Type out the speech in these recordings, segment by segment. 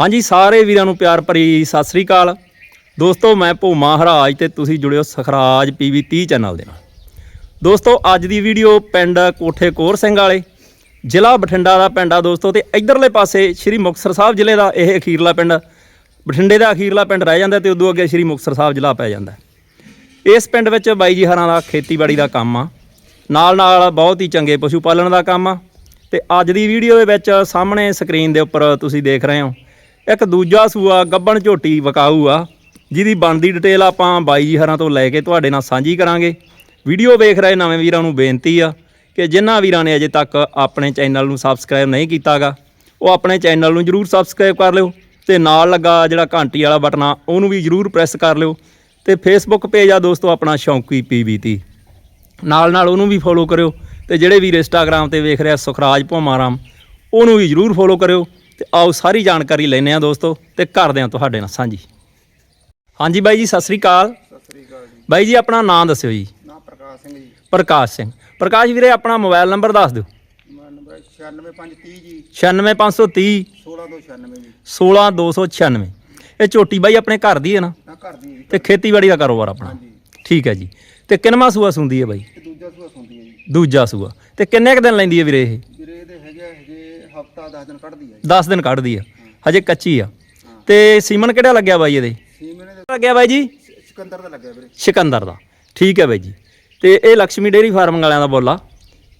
ਹਾਂਜੀ, ਸਾਰੇ ਵੀਰਾਂ ਨੂੰ ਪਿਆਰ ਭਰੀ ਸਤਿ ਸ੍ਰੀ ਅਕਾਲ। ਦੋਸਤੋ, ਮੈਂ ਭੂਮਾ ਹਰਾਜ ਤੇ ਤੁਸੀਂ ਜੁੜਿਓ ਸਖਰਾਜ ਪੀਵੀ 30 ਚੈਨਲ ਦੇ ਨਾਲ। ਦੋਸਤੋ, ਅੱਜ ਦੀ ਵੀਡੀਓ ਪਿੰਡ ਕੋਠੇ ਕੋਰ ਸਿੰਘ ਵਾਲੇ, ਜ਼ਿਲ੍ਹਾ ਬਠਿੰਡਾ ਦਾ ਪਿੰਡ ਆ ਦੋਸਤੋ ਤੇ ਇਧਰਲੇ ਪਾਸੇ ਸ਼੍ਰੀ ਮੁਕਤਸਰ ਸਾਹਿਬ ਜ਼ਿਲ੍ਹੇ ਦਾ ਇਹ ਅਖੀਰਲਾ ਪਿੰਡ, ਬਠਿੰਡੇ ਦਾ ਅਖੀਰਲਾ ਪਿੰਡ ਰਹਿ ਜਾਂਦਾ ਤੇ ਉਦੋਂ ਅੱਗੇ ਸ਼੍ਰੀ ਮੁਕਤਸਰ ਸਾਹਿਬ ਜ਼ਿਲ੍ਹਾ ਪੈ ਜਾਂਦਾ। ਇਸ ਪਿੰਡ ਵਿੱਚ ਬਾਈ ਜੀ ਹਰਾਂ ਦਾ ਖੇਤੀਬਾੜੀ ਦਾ ਕੰਮ ਆ ਨਾਲ ਨਾਲ ਬਹੁਤ ਹੀ ਚੰਗੇ ਪਸ਼ੂ ਪਾਲਣ ਦਾ ਕੰਮ ਆ ਤੇ ਅੱਜ ਦੀ ਵੀਡੀਓ ਦੇ ਵਿੱਚ ਸਾਹਮਣੇ ਸਕਰੀਨ ਦੇ ਉੱਪਰ ਤੁਸੀਂ ਦੇਖ ਰਹੇ ਹੋ ਇੱਕ ਦੂਜਾ ਸੂਆ ਗੱਬਣ ਝੋਟੀ ਵਕਾਊ ਆ, ਜਿਹਦੀ ਬਣਦੀ ਡਿਟੇਲ ਆਪਾਂ ਬਾਈ ਜੀ ਹਰਾਂ ਤੋਂ ਲੈ ਕੇ ਤੁਹਾਡੇ ਨਾਲ ਸਾਂਝੀ ਕਰਾਂਗੇ। ਵੀਡੀਓ ਵੇਖ ਰਹੇ ਨਵੇਂ ਵੀਰਾਂ ਨੂੰ ਬੇਨਤੀ ਆ ਕਿ ਜਿਨ੍ਹਾਂ ਵੀਰਾਂ ਨੇ ਅਜੇ ਤੱਕ ਆਪਣੇ ਚੈਨਲ ਨੂੰ ਸਬਸਕ੍ਰਾਈਬ ਨਹੀਂ ਕੀਤਾਗਾ, ਉਹ ਆਪਣੇ ਚੈਨਲ ਨੂੰ ਜਰੂਰ ਸਬਸਕ੍ਰਾਈਬ ਕਰ ਲਿਓ ਤੇ ਨਾਲ ਲੱਗਾ ਜਿਹੜਾ ਘੰਟੀ ਵਾਲਾ ਬਟਨ ਆ, ਉਹਨੂੰ ਵੀ ਜਰੂਰ ਪ੍ਰੈਸ ਕਰ ਲਿਓ ਤੇ ਫੇਸਬੁੱਕ ਪੇਜ ਆ ਦੋਸਤੋ, ਆਪਣਾ ਸ਼ੌਂਕੀ ਪੀਬੀਤੀ ਨਾਲ ਨਾਲ ਉਹਨੂੰ ਵੀ ਫੋਲੋ ਕਰਿਓ ਤੇ ਜਿਹੜੇ ਵੀਰ ਇੰਸਟਾਗ੍ਰam ਤੇ ਵੇਖ ਰਿਹਾ ਸੁਖਰਾਜ ਭੋਮਾਰਾਮ, ਉਹਨੂੰ ਵੀ ਜਰੂਰ ਫੋਲੋ ਕਰਿਓ ਤੇ ਆਓ ਸਾਰੀ ਜਾਣਕਾਰੀ ਲੈਣੇ ਆ ਦੋਸਤੋ ਤੇ ਕਰਦੇ ਆ ਤੁਹਾਡੇ ਨਾਲ ਸਾਂਝੀ। ਹਾਂਜੀ ਬਾਈ ਜੀ ਸਤਿ ਸ੍ਰੀ ਅਕਾਲ। ਸਤਿ ਸ੍ਰੀ ਅਕਾਲ ਜੀ ਬਾਈ ਜੀ ਆਪਣਾ ਨਾਮ ਦੱਸਿਓ ਜੀ। ਨਾਮ ਪ੍ਰਕਾਸ਼ ਸਿੰਘ ਜੀ। ਪ੍ਰਕਾਸ਼ ਸਿੰਘ। ਪ੍ਰਕਾਸ਼ ਵੀਰੇ ਆਪਣਾ ਮੋਬਾਈਲ ਨੰਬਰ ਦੱਸ ਦਿਓ। ਮੇਰਾ ਨੰਬਰ 96530 ਜੀ। 96530 16296 ਜੀ। 16296 ਇਹ ਝੋਟੀ ਬਾਈ ਆਪਣੇ ਘਰ ਦੀ ਹੈ ਨਾ? ਨਾ ਘਰ ਦੀ ਤੇ ਖੇਤੀਬਾੜੀ ਦਾ ਕਾਰੋਬਾਰ ਆਪਣਾ। ਹਾਂਜੀ। ਠੀਕ ਹੈ ਜੀ। ਤੇ ਕਿੰਨਵਾਂ ਸੂਆ ਸੁੰਦੀ ਹੈ ਬਾਈ? ਦੂਜਾ ਸੂਆ ਸੁਣਦੀ ਹੈ ਜੀ। ਦੂਜਾ ਸੂਆ। ਤੇ ਕਿੰਨੇ ਕੁ ਦਿਨ ਲੈਂਦੀ ਹੈ ਵੀਰੇ ਇਹ ਵੀਰੇ ਇਹਦੇ ਹੈਗੇ ਆ ਹਜੇ ਹਫਤਾ 10 ਦਿਨ ਕੱਢਦੀ ਹੈ ਜੀ। 10 ਦਿਨ ਕੱਢਦੀ ਆ। ਹਜੇ ਕੱਚੀ ਆ। ਤੇ ਸੀਮਨ ਕਿਹੜਾ ਲੱਗਿਆ ਬਾਈ ਇਹਦੇ? ਦੇ ਲੱਗਿਆ ਬਾਈ ਜੀ? ਸਿਕੰਦਰ ਦਾ ਲੱਗਿਆ ਵੀਰੇ। ਸਿਕੰਦਰ ਦਾ। ਠੀਕ ਹੈ ਬਾਈ ਜੀ। ਤੇ ਇਹ ਲక్ష్ਮੀ ਡੇਰੀ ਫਾਰਮ ਵਾਲਿਆਂ ਦਾ ਬੋਲਾ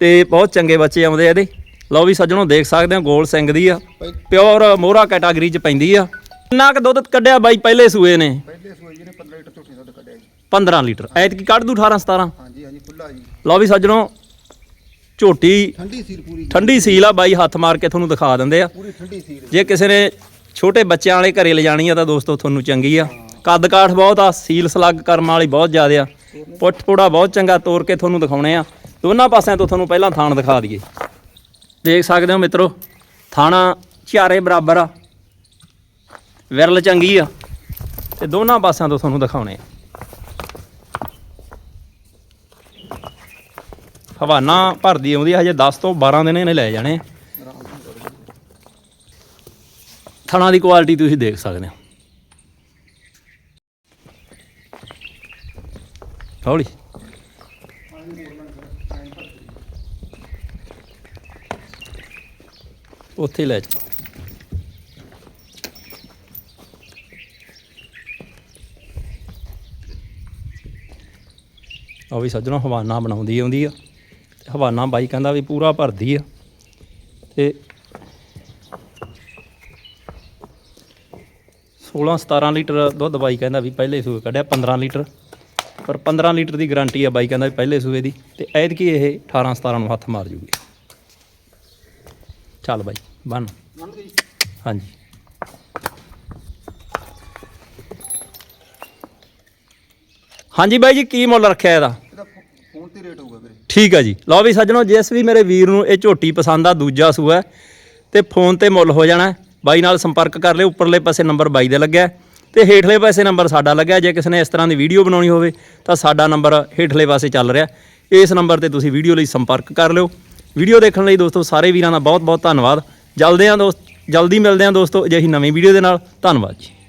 ਤੇ ਬਹੁਤ ਚੰਗੇ ਬੱਚੇ ਆਉਂਦੇ ਆ ਇਹਦੇ। ਲਓ ਵੀ ਸੱਜਣੋ ਦੇਖ ਸਕਦੇ ਹੋ ਗੋਲ ਸਿੰਘ ਦੀ ਆ। ਪਿਓਰ ਮੋਹਰਾ ਕੈਟਾਗਰੀ ਚ ਪੈਂਦੀ ਆ। ਕਿੰਨਾ ਕੁ ਦੁੱਧ ਕੱਢਿਆ ਬਾਈ ਪਹਿਲੇ ਸੂਏ ਨੇ? ਪਹਿਲੇ ਸੂਏ ਜੀ ਨੇ 15 ਲੀਟਰ ਝੋਟੀ ਦੁੱਧ ਕੱਢਿਆ ਜੀ। 15 ਲੀਟਰ। ਐਤਕੀ ਕੱਢ ਦੂ 18 17 ਹਾਂਜੀ ਹਾਂਜੀ ਖੁੱਲਾ ਜੀ। ਲਓ ਵੀ ਸੱਜਣੋ ਝੋਟੀ ਠੰਡੀ ਸੀਰ ਪੂਰੀ। ਠੰਡੀ ਸੀਲ ਆ ਬਾਈ ਹੱਥ ਮਾਰ ਕੇ ਤੁਹਾਨੂੰ ਦਿਖਾ ਦਿੰਦੇ ਆ। ਪੂਰੀ ਠੰਡੀ ਸੀਰ ਜੇ ਕਿਸੇ ਨੇ ਛੋਟੇ ਬੱਚਿਆਂ ਵਾਲੇ ਘਰੇ ਲਿਜਾਣੀ ਆ ਤਾਂ ਦੋਸਤੋ ਤੁਹਾਨੂੰ ਚੰਗੀ ਆ। ਕੱਦ ਕਾਠ ਬਹੁਤ ਆ ਸੀਲ ਸਲੱਗ ਕਰਮ ਵਾਲੀ ਬਹੁਤ ਜ਼ਿਆਦਾ ਆ। ਪੁੱਠ ਪੋੜਾ ਬਹੁਤ ਚੰਗਾ ਤੋੜ ਕੇ ਤੁਹਾਨੂੰ ਦਿਖਾਉਣੇ ਆ। ਦੋਨਾਂ ਪਾਸਿਆਂ ਤੋਂ ਤੁਹਾਨੂੰ ਪਹਿਲਾਂ ਥਾਣ ਦਿਖਾ ਦਈਏ। ਦੇਖ ਸਕਦੇ ਹੋ ਮਿੱਤਰੋ ਥਾਣਾ ਚਾਰੇ ਬਰਾਬਰ ਆ। ਵਿਰਲ ਚੰਗੀ ਆ। ਤੇ ਦੋਨਾਂ ਪਾਸਿਆਂ ਤੋਂ ਤੁਹਾਨੂੰ ਦਿਖਾਉਣੇ ਆ। ਹਵਾਨਾ ਭਰਦੀ ਆਉਂਦੀ ਆ, ਹਜੇ 10 ਤੋਂ 12 ਦਿਨ ਇਹਨੇ ਲੈ ਜਾਣੇ। ਆ। ਥਣਾ ਦੀ ਕੁਆਲਿਟੀ ਤੁਸੀਂ ਦੇਖ ਸਕਦੇ ਹੋ। ਹੌਲੀ। ਉੱਥੇ ਲੈ ਚਲੋ। ਆ ਵੀ ਸੱਜਣੋ, ਹਵਾਨਾ ਬਣਾਉਂਦੀ ਆਉਂਦੀ ਆ। ਹਵਾਨਾ ਬਾਈ ਕਹਿੰਦਾ ਵੀ ਪੂਰਾ ਭਰਦੀ ਆ। ਤੇ 16 17 ਲੀਟਰ ਦੁੱਧ ਬਾਈ ਕਹਿੰਦਾ ਵੀ ਪਹਿਲੇ ਸੂਏ ਕੱਢਿਆ 15 ਲੀਟਰ। ਪਰ 15 ਲੀਟਰ ਦੀ ਗਾਰੰਟੀ ਆ ਬਾਈ ਕਹਿੰਦਾ ਵੀ ਪਹਿਲੇ ਸੂਏ ਦੀ। ਤੇ ਐਤਕੀ ਇਹ 18 17 ਨੂੰ ਹੱਥ ਮਾਰ ਜੂਗੀ। ਚੱਲ ਬਾਈ, ਬੰਨ। ਹਾਂਜੀ। ਹਾਂਜੀ ਬਾਈ ਜੀ, ਕੀ ਮੁੱਲ ਰੱਖਿਆ ਇਹਦਾ ਇਹਦਾ ਫੋ- ਫੋਨ ਤੇ ਰੇਟ ਹੋਊਗਾ ਵੀਰੇ ਠੀਕ ਹੈ ਜੀ। ਲਓ ਵੀ ਸੱਜਣੋ ਜਿਸ ਵੀ ਮੇਰੇ ਵੀਰ ਨੂੰ ਇਹ ਝੋਟੀ ਪਸੰਦ ਆ ਦੂਜਾ ਸੂਆ ਹੈ, ਤੇ ਫੋਨ ਤੇ ਮੁੱਲ ਹੋ ਜਾਣਾ ਬਾਈ ਨਾਲ ਸੰਪਰਕ ਕਰ ਲਿਓ ਉੱਪਰਲੇ ਪਾਸੇ ਨੰਬਰ ਬਾਈ ਦਾ ਲੱਗਿਆ ਹੈ ਤੇ ਹੇਠਲੇ ਪਾਸੇ ਨੰਬਰ ਸਾਡਾ ਲੱਗਿਆ ਜੇ ਕਿਸੇ ਨੇ ਇਸ ਤਰ੍ਹਾਂ ਦੀ ਵੀਡੀਓ ਬਣਾਉਣੀ ਹੋਵੇ ਤਾਂ ਸਾਡਾ ਨੰਬਰ ਹੇਠਲੇ ਪਾਸੇ ਚੱਲ ਰਿਹਾ ਇਸ ਨੰਬਰ ਤੇ ਤੁਸੀਂ ਵੀਡੀਓ ਲਈ ਸੰਪਰਕ ਕਰ ਲਿਓ। ਵੀਡੀਓ ਦੇਖਣ ਲਈ ਦੋਸਤੋ ਸਾਰੇ ਵੀਰਾਂ ਦਾ ਬਹੁਤ ਬਹੁਤ ਧੰਨਵਾਦ। ਜਲਦੇ ਆਂ ਦੋਸਤ ਜਲਦੀ ਮਿਲਦੇ ਆਂ ਦੋਸਤੋ ਅਜਿਹੀ ਨਵੀਂ ਵੀਡੀਓ ਦੇ ਨਾਲ। ਧੰਨਵਾਦ ਜੀ।